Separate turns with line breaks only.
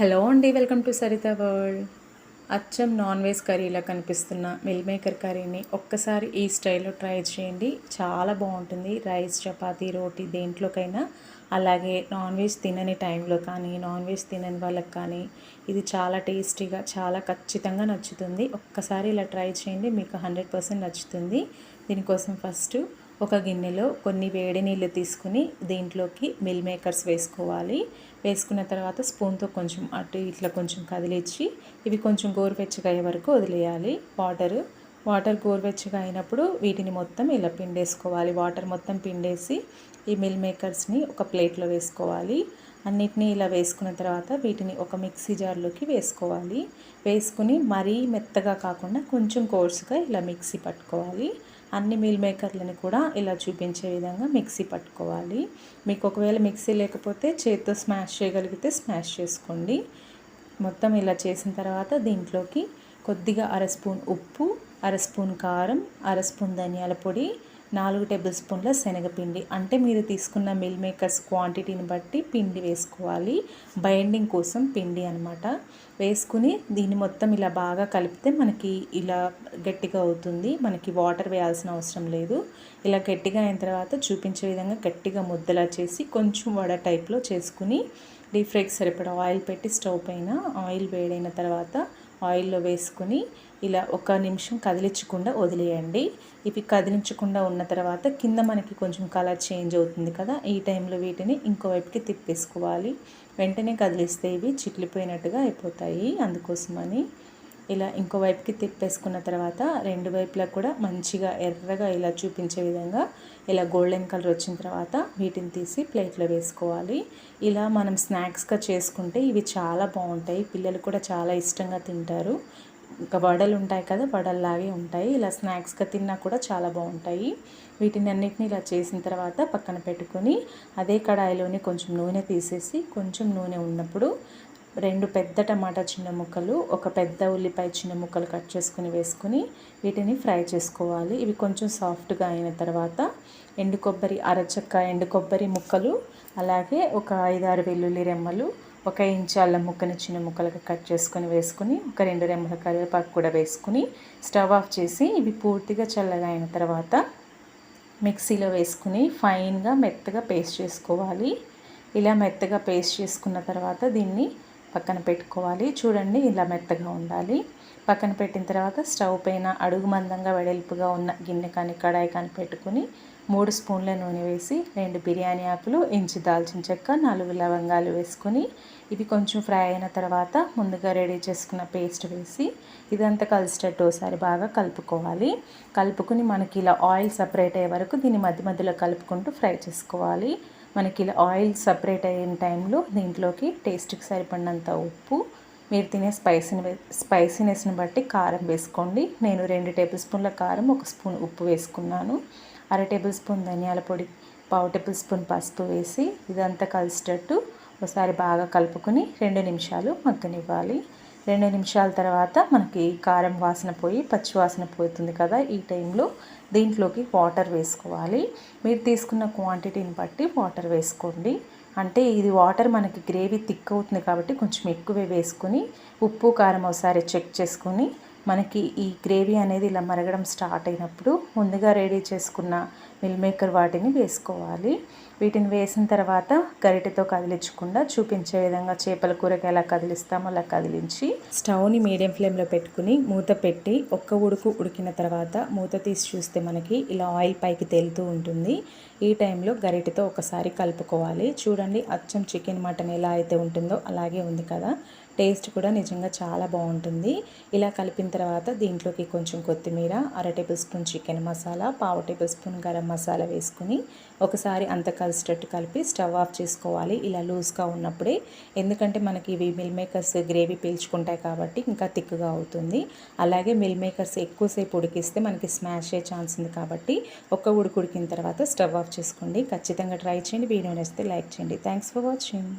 Hello అండి welcome to Saritha world. అచ్చం non veg కర్రీలా కనిపిస్తున్న మిల్ మేకర్ కర్రీని ఒక్కసారి ఈ స్టైల్లో ట్రై చేయండి. చాలా బాగుంటుంది. రైస్ చపాతీ రోటీ దేంట్లోకైనా అలాగే నాన్ వెజ్ తినని టైంలో కానీ నాన్ వెజ్ తినని వాళ్ళకి కానీ ఇది చాలా టేస్టీగా చాలా ఖచ్చితంగా నచ్చుతుంది. ఒక్కసారి ఇలా ట్రై చేయండి మీకు హండ్రెడ్ పర్సెంట్ నచ్చుతుంది. దీనికోసం ఫస్ట్ ఒక గిన్నెలో కొన్ని వేడి నీళ్ళు తీసుకుని దీంట్లోకి మిల్ మేకర్స్ వేసుకోవాలి. వేసుకున్న తర్వాత స్పూన్తో కొంచెం అటు ఇట్లా కొంచెం కదిలిచ్చి ఇవి కొంచెం గోరువెచ్చగా అయ్యే వరకు వదిలేయాలి. వాటర్ వాటర్ గోరువెచ్చగా అయినప్పుడు వీటిని మొత్తం ఇలా పిండేసుకోవాలి. వాటర్ మొత్తం పిండేసి ఈ మిల్ మేకర్స్ని ఒక ప్లేట్లో వేసుకోవాలి. అన్నిటినీ ఇలా వేసుకున్న తర్వాత వీటిని ఒక మిక్సీ జార్లోకి వేసుకోవాలి. వేసుకుని మరీ మెత్తగా కాకుండా కొంచెం కోర్సుగా ఇలా మిక్సీ పట్టుకోవాలి. అన్ని మీల్ మేకర్లను కూడా ఇలా చూపించే విధంగా మిక్సీ పట్టుకోవాలి. మీకు ఒకవేళ మిక్సీ లేకపోతే చేతితో స్మాష్ చేయగలిగితే స్మాష్ చేసుకోండి. మొత్తం ఇలా చేసిన తర్వాత దీంట్లోకి కొద్దిగా అర స్పూన్ ఉప్పు అర స్పూన్ కారం అర స్పూన్ ధనియాల పొడి నాలుగు టేబుల్ స్పూన్ల శనగపిండి. అంటే మీరు తీసుకున్న మిల్ మేకర్స్ క్వాంటిటీని బట్టి పిండి వేసుకోవాలి. బైండింగ్ కోసం పిండి అనమాట వేసుకుని దీన్ని మొత్తం ఇలా బాగా కలిపితే మనకి ఇలా గట్టిగా అవుతుంది. మనకి వాటర్ వేయాల్సిన అవసరం లేదు. ఇలా గట్టిగా అయిన తర్వాత చూపించే విధంగా గట్టిగా ముద్దలా చేసి కొంచెం వడ టైప్లో చేసుకుని డీప్ ఫ్రైకి సరిపడా ఆయిల్ పెట్టి స్టవ్ పైన ఆయిల్ వేడైన తర్వాత ఆయిల్లో వేసుకుని ఇలా ఒక నిమిషం కదిలించకుండా వదిలేయండి. ఇవి కదిలించకుండా ఉన్న తర్వాత కింద మనకి కొంచెం కలర్ చేంజ్ అవుతుంది కదా ఈ టైంలో వీటిని ఇంకోవైపుకి తిప్పేసుకోవాలి. వెంటనే కదిలిస్తే ఇవి చిట్లిపోయినట్టుగా అయిపోతాయి అందుకోసమని. ఇలా ఇంకో వైపుకి తిప్పేసుకున్న తర్వాత రెండు వైపులా కూడా మంచిగా ఎర్రగా ఇలా చూపించే విధంగా ఇలా గోల్డెన్ కలర్ వచ్చిన తర్వాత వీటిని తీసి ప్లేట్లో వేసుకోవాలి. ఇలా మనం స్నాక్స్గా చేసుకుంటే ఇవి చాలా బాగుంటాయి. పిల్లలు కూడా చాలా ఇష్టంగా తింటారు. ఇంకా వడలు ఉంటాయి కదా వడల్లాగే ఉంటాయి. ఇలా స్నాక్స్గా తిన్నా కూడా చాలా బాగుంటాయి. వీటిని అన్నిటిని ఇలా చేసిన తర్వాత పక్కన పెట్టుకొని అదే కడాయిలోని కొంచెం నూనె తీసేసి కొంచెం నూనె ఉన్నప్పుడు రెండు పెద్ద టమాటా చిన్న ముక్కలు ఒక పెద్ద ఉల్లిపాయ చిన్న ముక్కలు కట్ చేసుకుని వేసుకుని వీటిని ఫ్రై చేసుకోవాలి. ఇవి కొంచెం సాఫ్ట్గా అయిన తర్వాత ఎండు కొబ్బరి అరచక్క ఎండు కొబ్బరి ముక్కలు అలాగే ఒక ఐదారు వెల్లుల్లి రెమ్మలు ఒక ఇంచు అల్లం ముక్కని చిన్న ముక్కలుగా కట్ చేసుకొని వేసుకుని ఒక రెండు రెమ్మల కరివేపాకు కూడా వేసుకుని స్టవ్ ఆఫ్ చేసి ఇవి పూర్తిగా చల్లగా అయిన తర్వాత మిక్సీలో వేసుకుని ఫైన్గా మెత్తగా పేస్ట్ చేసుకోవాలి. ఇలా మెత్తగా పేస్ట్ చేసుకున్న తర్వాత దీన్ని పక్కన పెట్టుకోవాలి. చూడండి ఇలా మెత్తగా ఉండాలి. పక్కన పెట్టిన తర్వాత స్టవ్ పైన అడుగు మందంగా వెడల్పుగా ఉన్న గిన్నె కానీ కడాయి కానీ పెట్టుకుని మూడు స్పూన్ల నూనె వేసి రెండు బిర్యానీ ఆకులు ఇంచి దాల్చిన చెక్క నాలుగు లవంగాలు వేసుకొని ఇవి కొంచెం ఫ్రై అయిన తర్వాత ముందుగా రెడీ చేసుకున్న పేస్ట్ వేసి ఇదంతా కలిసేటట్టు ఒకసారి బాగా కలుపుకోవాలి. కలుపుకుని మనకి ఇలా ఆయిల్ సపరేట్ అయ్యే వరకు దీన్ని మధ్య మధ్యలో కలుపుకుంటూ ఫ్రై చేసుకోవాలి. మనకి ఇలా ఆయిల్ సపరేట్ అయిన టైంలో దీంట్లోకి టేస్ట్కి సరిపడినంత ఉప్పు మీరు తినే స్పైసీని స్పైసీనెస్ని బట్టి కారం వేసుకోండి. నేను రెండు టేబుల్ స్పూన్ల కారం ఒక స్పూన్ ఉప్పు వేసుకున్నాను. అర టేబుల్ స్పూన్ ధనియాల పొడి పావు టేబుల్ స్పూన్ పసుపు వేసి ఇదంతా కలిసేటట్టు ఒకసారి బాగా కలుపుకుని రెండు నిమిషాలు మగ్గనివ్వాలి. రెండు నిమిషాల తర్వాత మనకి కారం వాసన పోయి పచ్చి వాసన పోతుంది కదా ఈ టైంలో. దీంట్లోకి వాటర్ వేసుకోవాలి. మీరు తీసుకున్న క్వాంటిటీని బట్టి వాటర్ వేసుకోండి. అంటే ఇది వాటర్ మనకి గ్రేవీ థిక్ అవుతుంది కాబట్టి కొంచెం ఎక్కువే వేసుకుని ఉప్పు కారం ఒకసారి చెక్ చేసుకుని మనకి ఈ గ్రేవీ అనేది ఇలా మరగడం స్టార్ట్ అయినప్పుడు ముందుగా రెడీ చేసుకున్న మిల్ మేకర్ వాటిని వేసుకోవాలి. వీటిని వేసిన తర్వాత గరిటెతో కదిలించకుండా చూపించే విధంగా చేపల కూరకి ఎలా కదిలిస్తామో అలా కదిలించి స్టవ్ని మీడియం ఫ్లేమ్లో పెట్టుకుని మూత పెట్టి ఒక్క ఉడుకు ఉడికిన తర్వాత మూత తీసి చూస్తే మనకి ఇలా ఆయిల్ పైకి తేలుతూ ఉంటుంది. ఈ టైంలో గరిటెతో ఒకసారి కలుపుకోవాలి. చూడండి అచ్చం చికెన్ మటన్ ఎలా అయితే ఉంటుందో అలాగే ఉంది కదా. టేస్ట్ కూడా నిజంగా చాలా బాగుంటుంది. ఇలా కలిపిన తర్వాత దీంట్లోకి కొంచెం కొత్తిమీర అర టేబుల్ స్పూన్ చికెన్ మసాలా పావు టేబుల్ స్పూన్ గరం మసాలా వేసుకుని ఒకసారి అంత కలిసేటట్టు కలిపి స్టవ్ ఆఫ్ చేసుకోవాలి. ఇలా లూజ్గా ఉన్నప్పుడే. ఎందుకంటే మనకి ఇవి మిల్ మేకర్స్ గ్రేవీ పీల్చుకుంటాయి కాబట్టి ఇంకా థిక్గా అవుతుంది. అలాగే మిల్ మేకర్స్ ఎక్కువసేపు ఉడికిస్తే మనకి స్మాష్ అయ్యే ఛాన్స్ ఉంది కాబట్టి ఒక్క ఉడికి ఉడికిన తర్వాత స్టవ్ ఆఫ్ చేసుకోండి. ఖచ్చితంగా ట్రై చేయండి. వీడియో నచ్చితే లైక్ చేయండి. Thanks for watching.